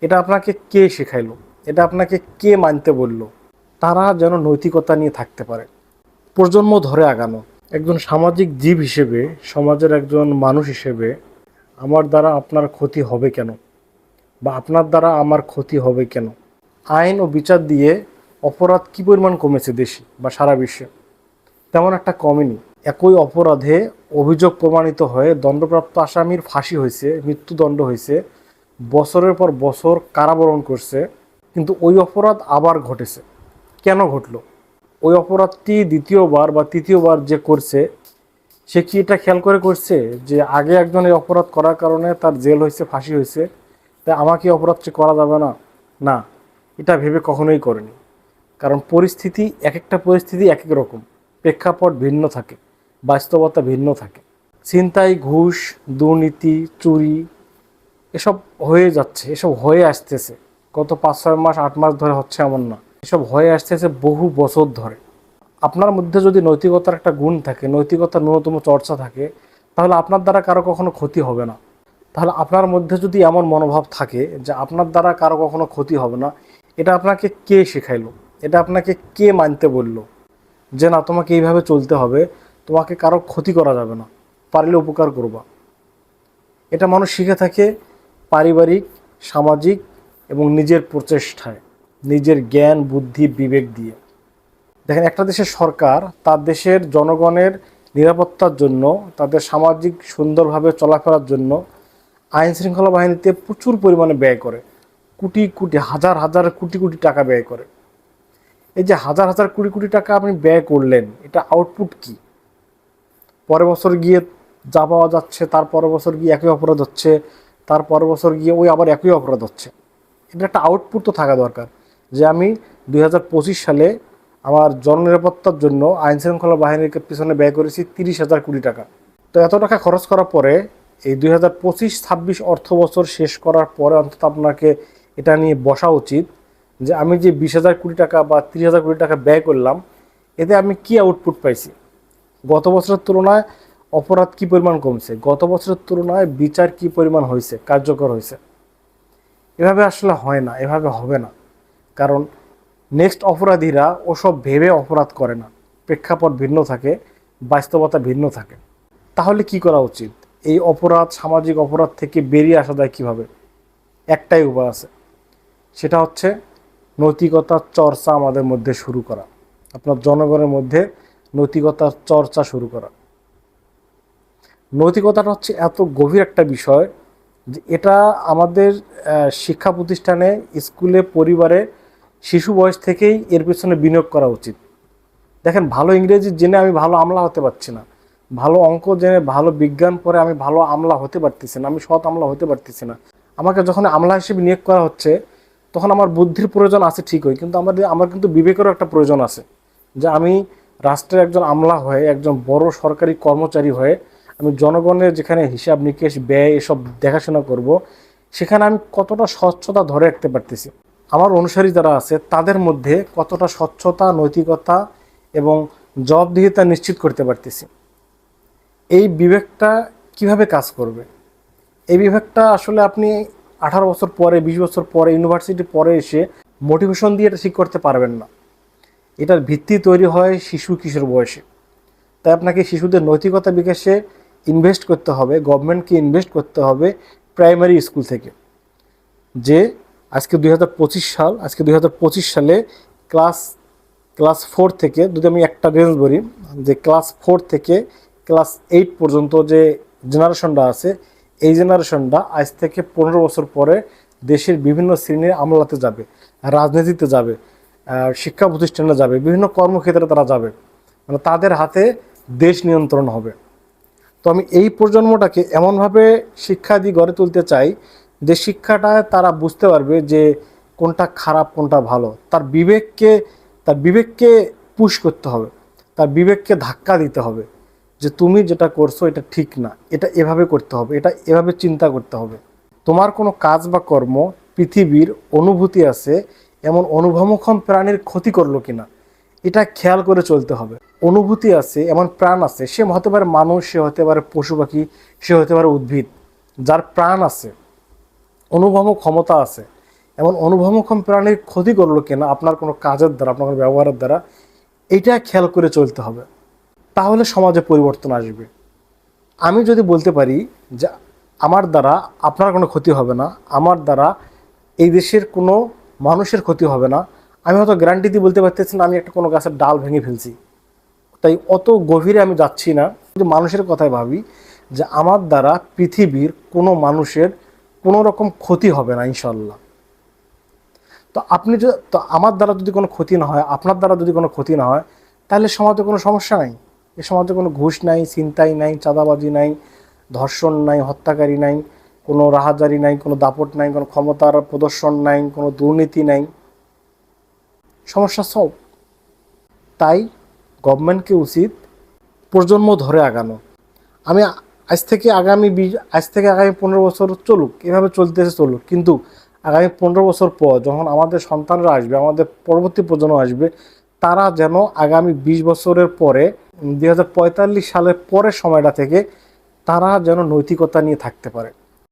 এটা আপনাকে কে শেখাইলো? এটা আপনাকে কে মানতে বলল? তারা যেন নৈতিকতা নিয়ে থাকতে পারে। প্রজন্ম ধরে আগানো। একজন সামাজিক জীব হিসেবে, সমাজের একজন মানুষ হিসেবে আমার দ্বারা আপনার ক্ষতি হবে কেন? বা আপনার দ্বারা আমার ক্ষতি হবে কেন? আইন ও বিচার দিয়ে অপরাধ কী পরিমাণ কমেছে দেশে বা সারা বিশ্বে? তেমন একটা কমেনি। একই অপরাধে অভিযোগ প্রমাণিত হয়ে দণ্ডপ্রাপ্ত আসামির ফাঁসি হয়েছে, মৃত্যুদণ্ড হয়েছে বছরের পর বছর কারাবরণ করছে, কিন্তু ওই অপরাধ আবার ঘটেছে। কেন ঘটলো? ওই অপরাধটি দ্বিতীয়বার বা তৃতীয়বার যে করছে, সে কি এটা খেয়াল করে করছে যে আগে একজন এই অপরাধ করার কারণে তার জেল হয়েছে, ফাঁসি হয়েছে, তাই আমাকে অপরাধটি করা যাবে না? না, এটা ভেবে কখনোই করেনি। কারণ পরিস্থিতি এক একটা পরিস্থিতি এক এক রকম। প্রেক্ষাপট ভিন্ন থাকে, বাস্তবতা ভিন্ন থাকে। ছিনতাই, ঘুষ, দুর্নীতি, চুরি এসব হয়ে যাচ্ছে, এসব হয়ে আসতেছে। গত পাঁচ, ছয় মাস, আট মাস ধরে হচ্ছে এমন না। এসব হয়ে আসতেছে বহু বছর ধরে। আপনার মধ্যে যদি নৈতিকতার একটা গুণ থাকে, নৈতিকতার ন্যূনতম চর্চা থাকে, তাহলে আপনার দ্বারা কারও কখনো ক্ষতি হবে না। তাহলে আপনার মধ্যে যদি এমন মনোভাব থাকে যে আপনার দ্বারা কারও কখনো ক্ষতি হবে না, এটা আপনাকে কে শেখাইলো? এটা আপনাকে কে মানতে বলল? যে না, তোমাকে এইভাবে চলতে হবে, তোমাকে কারও ক্ষতি করা যাবে না, পারলে উপকার করবা। এটা মানুষ শিখে থাকে পারিবারিক, সামাজিক এবং নিজের প্রচেষ্টায়, নিজের জ্ঞান, বুদ্ধি, বিবেক দিয়ে। দেখেন, একটা দেশের সরকার তার দেশের জনগণের নিরাপত্তার জন্য, তাদের সামাজিক সুন্দরভাবে চলাফেরার জন্য আইন শৃঙ্খলা বাহিনীতে প্রচুর পরিমাণে ব্যয় করে। কোটি কোটি, হাজার হাজার, কোটি কোটি টাকা ব্যয় করে। এই যে হাজার হাজার, কোটি কোটি টাকা আপনি ব্যয় করলেন, এটা আউটপুট কি? পরের বছর গিয়ে যা পাওয়া যাচ্ছে, তার পরের বছর গিয়ে একই অপরাধ হচ্ছে তার পর বছর গিয়ে ওই আবার একই অপরাধ হচ্ছে। এটা একটা আউটপুট তো থাকা দরকার যে আমি দুই হাজার পঁচিশ সালে আমার জননিরাপত্তার জন্য আইন শৃঙ্খলা বাহিনীর পিছনে ব্যয় করেছি তিরিশ হাজার কোটি টাকা। তো এত টাকা খরচ করার পরে এই দুই হাজার পঁচিশ, ছাব্বিশ অর্থ বছর শেষ করার পরে অন্তত আপনাকে এটা নিয়ে বসা উচিত যে আমি যে বিশ হাজার কোটি টাকা বা তিরিশ হাজার কোটি টাকা ব্যয় করলাম, এতে আমি কি আউটপুট পাইছি? গত বছরের তুলনায় অপরাধ কি পরিমাণ কমছে? গত বছরের তুলনায় বিচার কি পরিমাণ হয়েছে? কার্যকর হয়েছে? এভাবে আসলে হয় না, এভাবে হবে না। কারণ নেক্সট অপরাধীরা ওসব ভেবে অপরাধ করে না। প্রেক্ষাপট ভিন্ন থাকে, বাস্তবতা ভিন্ন থাকে। তাহলে কি করা উচিত? এই অপরাধ, সামাজিক অপরাধ থেকে বেরিয়ে আসা যায় কীভাবে? একটাই উপায় আছে। সেটা হচ্ছে নৈতিকতার চর্চা আমাদের মধ্যে শুরু করা। আপনার জনগণের মধ্যে নৈতিকতার চর্চা শুরু করা। নৈতিকতাটা হচ্ছে এত গভীর একটা বিষয় যে এটা আমাদের শিক্ষা প্রতিষ্ঠানে, স্কুলে, পরিবারে শিশু বয়স থেকেই এর পিছনে বিনিয়োগ করা উচিত। দেখেন, ভালো ইংরেজি জেনে আমি ভালো আমলা হতে পারছি না। ভালো অঙ্ক জেনে ভালো বিজ্ঞান পড়ে আমি ভালো আমলা হতে পারতেছি না, আমি সৎ আমলা হতে পারতেছি না। আমাকে যখন আমলা হিসেবে নিয়োগ করা হচ্ছে, তখন আমার বুদ্ধির প্রয়োজন আছে ঠিকই, কিন্তু আমাদের, আমার কিন্তু বিবেকেরও একটা প্রয়োজন আছে যে আমি রাষ্ট্রের একজন আমলা হয়ে, একজন বড় সরকারি কর্মচারী হয়ে আমি জনগণের যেখানে হিসাব নিকেশ, ব্যয় এসব দেখাশোনা করব, সেখানে আমি কতটা স্বচ্ছতা ধরে রাখতে পারতেছি? আমার অনুসারী যারা আছে, তাদের মধ্যে কতটা স্বচ্ছতা, নৈতিকতা এবং জবাবদিহিতা নিশ্চিত করতে পারতেছি? এই বিবেকটা কীভাবে কাজ করবে? এই বিভাগটা আসলে আপনি আঠারো বছর পরে, বিশ বছর পরে, ইউনিভার্সিটি পরে এসে মোটিভেশন দিয়ে এটা ঠিক করতে পারবেন না। এটার ভিত্তি তৈরি হয় শিশু কিশোর বয়সে। তাই আপনাকে শিশুদের নৈতিকতা বিকাশে ইনভেস্ট করতে হবে গভর্নমেন্টকে ইনভেস্ট করতে হবে প্রাইমারি স্কুল থেকে। যে আজকে দু হাজার পঁচিশ সাল, আজকে দুই হাজার পঁচিশ সালে ক্লাস ক্লাস ফোর থেকে, যদি আমি একটা রেঞ্জ বলি যে ক্লাস ফোর থেকে ক্লাস এইট পর্যন্ত যে জেনারেশনটা আছে, এই জেনারেশনটা আজ থেকে পনেরো বছর পরে দেশের বিভিন্ন শ্রেণির আমলাতে যাবে, রাজনীতিতে যাবে শিক্ষা প্রতিষ্ঠানে যাবে, বিভিন্ন কর্মক্ষেত্রে তারা যাবে। মানে তাদের হাতে দেশ নিয়ন্ত্রণ হবে। তো আমি এই প্রজন্মটাকে এমনভাবে শিক্ষা দিয়ে গড়ে তুলতে চাই যে শিক্ষাটা তারা বুঝতে পারবে যে কোনটা খারাপ, কোনটা ভালো। তার বিবেককে তার বিবেককে পুশ করতে হবে। তার বিবেককে ধাক্কা দিতে হবে যে তুমি যেটা করছ এটা ঠিক না। এটা এভাবে করতে হবে, এটা এভাবে চিন্তা করতে হবে। তোমার কোনো কাজ বা কর্ম পৃথিবীর অনুভূতি আছে, এমন অনুভমক্ষম প্রাণীর ক্ষতি করল কিনা? এটা খেয়াল করে চলতে হবে। অনুভূতি আছে, এমন প্রাণ আছে, সে হতে পারে মানুষ, সে হতে পারে পশু পাখি, সে হতে পারে উদ্ভিদ, যার প্রাণ আছে অনুভব ক্ষমতা আছে। এমন অনুভবক্ষম প্রাণীর ক্ষতি করল কিনা, আপনার কোনো কাজের দ্বারা, আপনার কোনো ব্যবহারের দ্বারা, এটা খেয়াল করে চলতে হবে। তাহলে সমাজে পরিবর্তন আসবে। আমি যদি বলতে পারি যে আমার দ্বারা আপনার কোনো ক্ষতি হবে না, আমার দ্বারা এই দেশের কোনো মানুষের ক্ষতি হবে না আমি হয়তো গ্যারান্টি দিয়ে বলতে পারতেছি না, আমি একটা কোনো গাছের ডাল ভেঙে ফেলছি। তাই অত গভীরে আমি যাচ্ছি না। কিন্তু মানুষের কথাই ভাবি যে আমার দ্বারা পৃথিবীর কোনো মানুষের কোনো রকম ক্ষতি হবে না ইনশাল্লাহ তো আপনি তো আমার দ্বারা যদি কোনো ক্ষতি না হয়, আপনার দ্বারা যদি কোনো ক্ষতি না হয়, তাহলে সমাজে কোনো সমস্যা নাই। এ সমাজে কোনো ঘুষ নাই চিন্তাই নাই, চাঁদাবাজি নাই, ধর্ষণ নাই, হত্যাকারী নাই, কোনো রাহাজারি নাই, কোনো দাপট নাই, কোনো ক্ষমতার প্রদর্শন নাই, কোনো দুর্নীতি নাই। সমস্যা সব। তাই গভর্নমেন্টকে উচিত প্রজন্ম ধরে আগানো। আমি আজ থেকে আগামী বিশ, আজ থেকে আগামী পনেরো বছর চলুক, এভাবে চলতেছে চলুক। কিন্তু আগামী পনেরো বছর পর যখন আমাদের সন্তানরা আসবে, আমাদের পরবর্তী প্রজন্ম আসবে, তারা যেন আগামী বিশ বছরের পরে দুই হাজার পঁয়তাল্লিশ সালের পরের সময়টা থেকে তারা যেন নৈতিকতা নিয়ে থাকতে পারে।